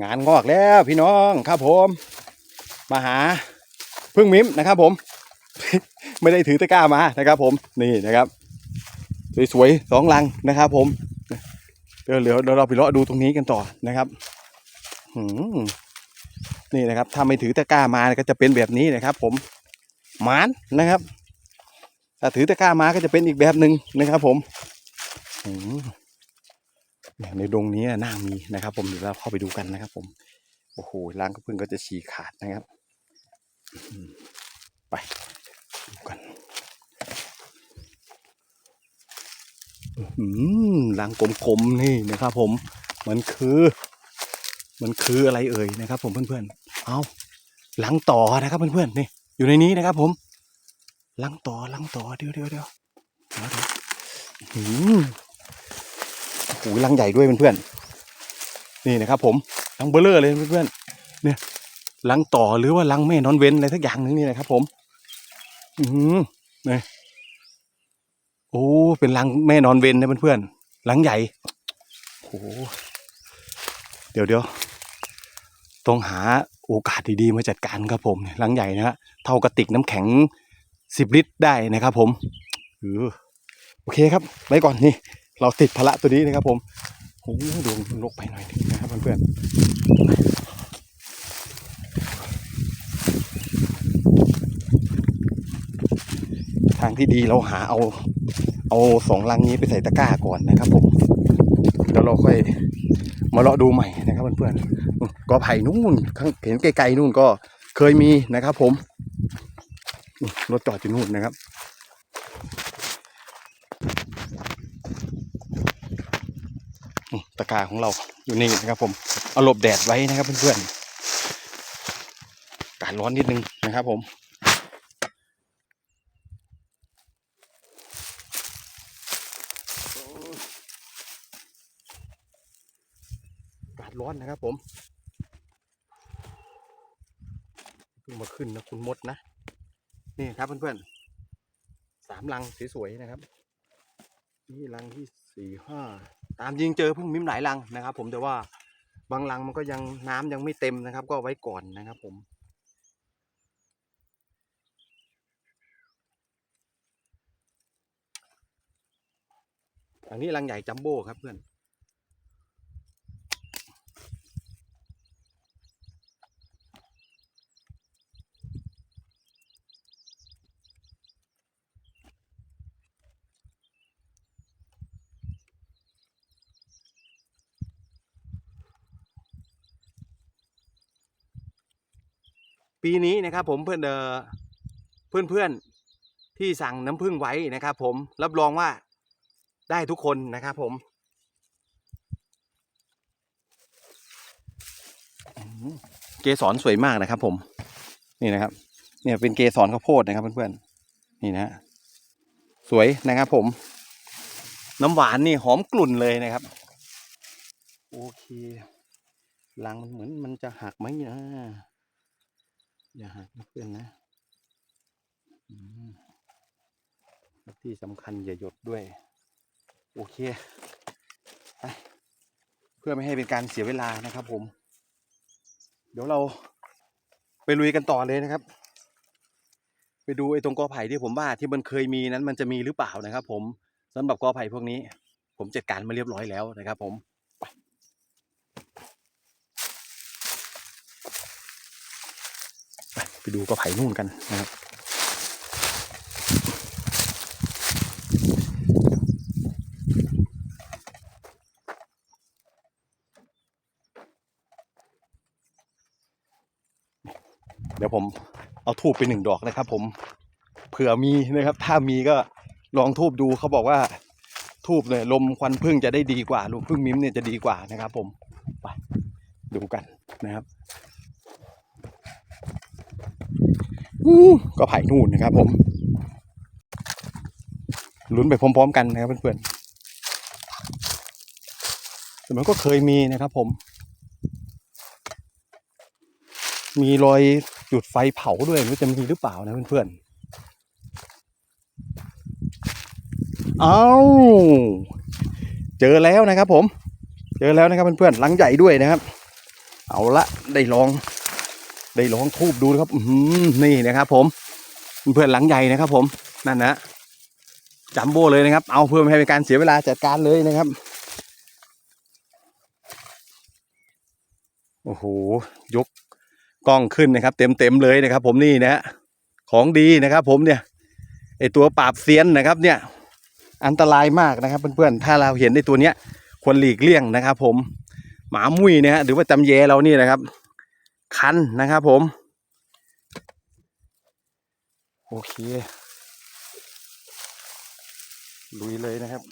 งานงอกแล้วพี่น้องครับผม มาหาพึ่งมิมนะครับผม ไม่ได้ถือตะกร้ามานะครับ ผมนี่นะครับ สวยๆสองลังนะครับ ผมเดี๋ยวเดี๋ยวเราไปเลาะดูตรงนี้กันต่อนะครับนี่นะครับ ถ้าไม่ถือตะกร้ามาก็จะเป็นแบบนี้นะครับ ผมหมานนะครับถ้าถือตะกร้ามาก็จะเป็นอีกแบบหนึ่งนะครับ ผมหืม ในดงนี้น่ามีนะครับ ผมเดี๋ยวเราเข้าไปดูกันนะครับ ผมโอ้โหล้างกระพึ่งก็จะฉีกขาดนะครับ ไปดูกันอืมรังกลมๆนี่นะครับ ผมมันคือ มันคืออะไรเอ่ยนะครับ ผมเพื่อนๆเอาลังต่อนะครับเพื่อนๆนี่ อยู่ในนี้นะครับ ผมลังต่อลังต่อเดี๋ยวเดี๋ยวเดี๋ยวเอเดี๋ยวอืม โอ้ลังใหญ่ด้วยเพื่อนๆนี่นะครับ ผมลังเบลเลอร์เลยเพื่อนๆเนี่ยลังต่อหรือว่าลังแม่นอนเว้นอะไรทักอย่างนึงนี่นะครับ ผม อืมนี่โอ้เป็นรังแม่นอนเว้นนะเพื่อนๆรังใหญ่โอ้เดี๋ยวเดี๋ยวต้องหาโอกาสดีๆมาจัดการครับผมเนี่ยรังใหญ่นะฮะเท่ากระติกน้ำแข็งสิบลิตรได้นะครับ ผมเออโอเคครับไว้ก่อนนี่ เราติดภาระตัวนี้นะครับ ผมโอ้ดวงลกไปหน่อยนึงนะครับเพื่อนๆทางที่ดีเราหาเอา เอาสองลังนี้ไปใส่ตะกร้าก่อนนะครับ ผมแล้วเราค่อยมาเลาะดูใหม่นะครับเพื่อนๆก็ไผ่นู่นข้างเห็นไกลๆนู่นก็เคยมีนะครับ ผมรถจอดอยู่นู่นนะครับนี่ตะกาของเราอยู่นี่นะครับผมเอาหลบแดดไว้นะครับเพื่อนๆอากาศร้อนนิดนึงนะครับผมอากาศร้อนนะครับผมเพิ่งมาขึ้นนะคุณมดนะ นี่ครับเพื่อนๆสามลังสวยๆนะครับ นี่ลังที่สี่ห้า ตามจริงเจอเพิ่งมิมหลายลังนะครับ ผมแต่ว่าบางลังมันก็ยังน้ำยังไม่เต็มนะครับ ก็ไว้ก่อนนะครับ ผมอันนี้ลังใหญ่จัมโบ้ครับเพื่อน ปีนี้นะครับผมเพื่อนเออเพื่อนเพื่อนที่สั่งน้ำผึ้งไว้นะครับ ผมรับรองว่าได้ทุกคนนะครับผมเกสรสวยมากนะครับ ผม นี่นะครับ เนี่ยเป็นเกสรข้าวโพดนะครับเพื่อนๆนี่นะสวยนะครับ ผม น้ำหวานนี่หอมกลุ่นเลยนะครับโอเครังมันเหมือนมันจะหักไหมนะ อย่าหักนะเพื่อนนะที่สำคัญอย่าหยดด้วย โอเค เพื่อไม่ให้เป็นการเสียเวลานะครับผม เดี๋ยวเราไปลุยกันต่อเลยนะครับ ไปดูไอ้ตรงกอไผ่ที่ผมว่าที่มันเคยมีนั้นมันจะมีหรือเปล่านะครับ ผมสำหรับกอไผ่พวกนี้ ผมจัดการมาเรียบร้อยแล้วนะครับ ผม ไปดูกระไผ่นู่นกันนะครับเดี๋ยวผมเอาทูบไปหนึ่งดอกนะครับ ผมเผื่อมีนะครับ ถ้ามีก็ลองทูบดูเขาบอกว่าทูบเนี่ยลมควันพึ่งจะได้ดีกว่าลมพึ่งมิ้มเนี่ยจะดีกว่านะครับ ผมไปดูกันนะครับ ก็ไผ่นู่นนะครับผมลุ้นไปพร้อมๆกันนะครับเพื่อนๆแต่มันก็เคยมีนะครับผม มีรอยจุดไฟเผาด้วยไม่รู้จะมีหรือเปล่านะเพื่อนๆ เอาเจอแล้วนะครับผม เจอแล้วนะครับเพื่อนๆหลังใหญ่ด้วยนะครับ เอาละได้ลอง ได้ลองทูบดูนะครับอืนี่นะครับ ผมเพื่อนหลังใหญ่นะครับ ผมนั่นนะจัมโบ้เลยนะครับ เอาเพื่อไม่ให้เป็นการเสียเวลาจัดการเลยนะครับ โอ้โหยกกล้องขึ้นนะครับ เต็มเต็มๆเลยนะครับ ผมนี่นะฮะของดีนะครับ ผมเนี่ยไอตัวปราบเซียนนะครับ เนี่ย อันตรายมากนะครับ เพื่อนๆถ้าเราเห็นในตัวเนี้ยควรหลีกเลี่ยงนะครับ ผมหมามุ้ยเนี่ยหรือว่าจำแยเรานี่นะครับ คันนะครับผม โอเคลุยเลยนะครับ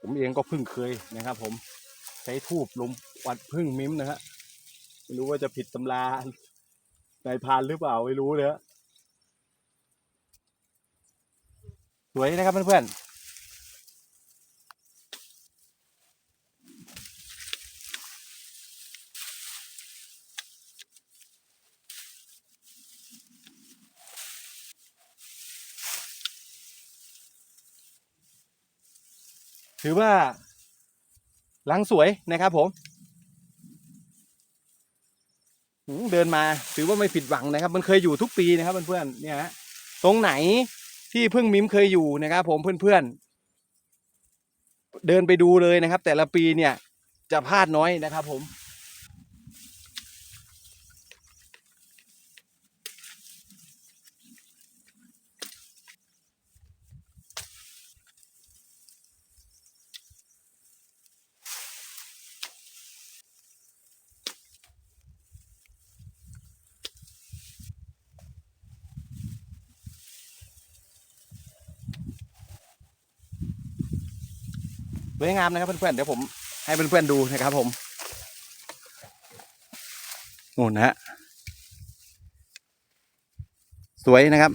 ผมเองก็เพิ่งเคยนะครับ ผมใช้ทูบลมวัดพึ่งมิ้มนะฮะไม่รู้ว่าจะผิดตำรา นายพรานหรือเปล่าไม่รู้เลยฮะสวยนะครับเพื่อนๆถือว่าหลังสวยนะครับผมหืม เดินมาถือว่าไม่ผิดหวังนะครับ มันเคยอยู่ทุกปีนะครับเพื่อนๆเนี่ยฮะตรงไหนที่พึ่งมิมเคยอยู่นะครับ ผมเพื่อนๆเดินไปดูเลยนะครับ แต่ละปีเนี่ยจะพลาดน้อยนะครับ ผม สวยงามนะครับเพื่อนๆเดี๋ยวผมให้เพื่อนๆดูนะครับผมนู่นนะฮะสวยนะครับ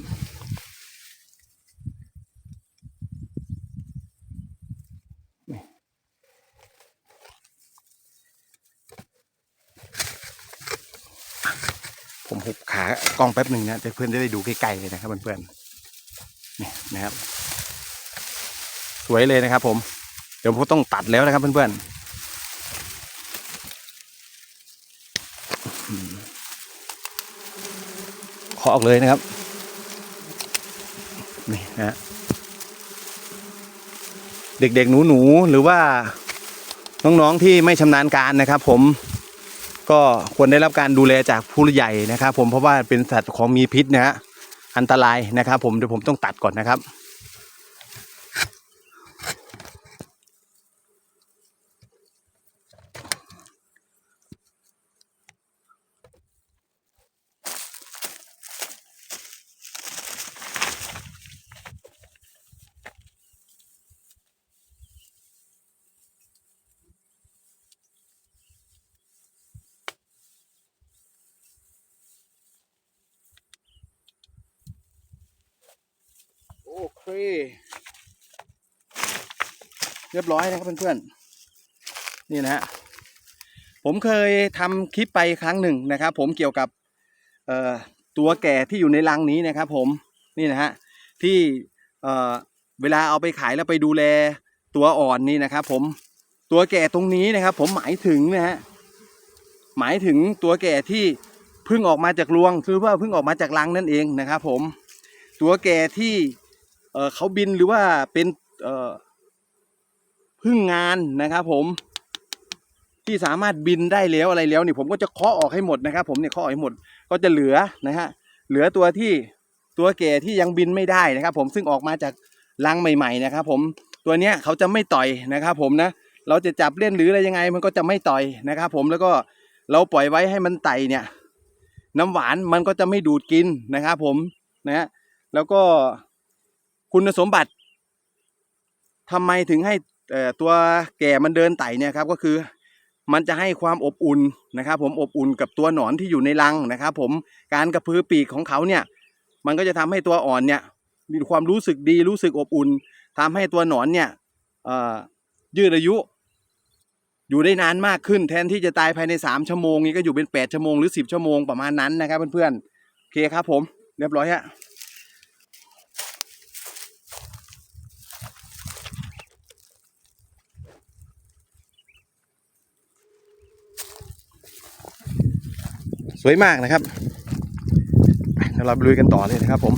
ผมหุบขากล้องแป๊บหนึ่งนะเพื่อนๆจะได้ดูใกล้ๆเลยนะครับเพื่อนๆนี่นะครับ สวยเลยนะครับผม ดี๋ยวผมต้องตัดแล้วนะครับเพื่อนๆขอออกเลยนะครับ นี่นะฮะเด็กๆหนูๆหรือว่าน้องๆที่ไม่ชำนาญการนะครับ ผมก็ควรได้รับการดูแลจากผู้ใหญ่นะครับ ผมเพราะว่าเป็นสัตว์ของมีพิษนะฮะอันตรายนะครับ ผมเดี๋ยวผมต้องตัดก่อนนะครับ เค เรียบร้อยนะครับเพื่อนๆ นี่นะฮะ ผมเคยทำคลิปไปครั้งหนึ่งนะครับ ผมเกี่ยวกับตัวแก่ที่อยู่ในรังนี้นะครับ ผม นี่นะฮะ ที่เอ่อเวลาเอาไปขายแล้วไปดูแลตัวอ่อนนี่นะครับ ผม ตัวแก่ตรงนี้นะครับ ผมหมายถึงนะฮะ หมายถึงตัวแก่ที่เพิ่งออกมาจากรวง คือว่าเพิ่งออกมาจากรังนั่นเองนะครับ ผมตัวแก่ที่ เออเขาบินหรือว่าเป็นเออพึ่งงานนะครับ ผมที่สามารถบินได้แล้วอะไรแล้วนี่ผมก็จะเคาะออกให้หมดนะครับ ผมเนี่ยเคาะออกให้หมดก็จะเหลือนะฮะเหลือตัวที่ตัวแก่ที่ยังบินไม่ได้นะครับ ผมซึ่งออกมาจากรังใหม่ ๆ นะครับ ผมตัวเนี้ยเขาจะไม่ต่อยนะครับ ผมนะเราจะจับเล่นหรืออะไรยังไงมันก็จะไม่ต่อยนะครับ ผมแล้วก็เราปล่อยไว้ให้มันไต่เนี่ย น้ำหวานมันก็จะไม่ดูดกินนะครับ ผมนะฮะแล้วก็ คุณสมบัติ ทำไมถึงให้ตัวแก่มันเดินไต่เนี่ยครับก็คือมันจะให้ความอบอุ่นนะครับผมอบอุ่นกับตัวหนอนที่อยู่ในรังนะครับผมการกระพือปีกของเขาเนี่ย มันก็จะทำให้ตัวอ่อนเนี่ย มีความรู้สึกดีรู้สึกอบอุ่น ทำให้ตัวหนอนเนี่ยยืดอายุ อยู่ได้นานมากขึ้น แทนที่จะตายภายใน 3 ชั่วโมงนี้ก็อยู่เป็น 8 ชั่วโมงหรือ 10 ชั่วโมงประมาณนั้นนะครับเพื่อนๆโอเคครับผมเรียบร้อยฮะ วยมากนะครับเดี๋ยวเราปลุยกันต่อเลยนะครับผม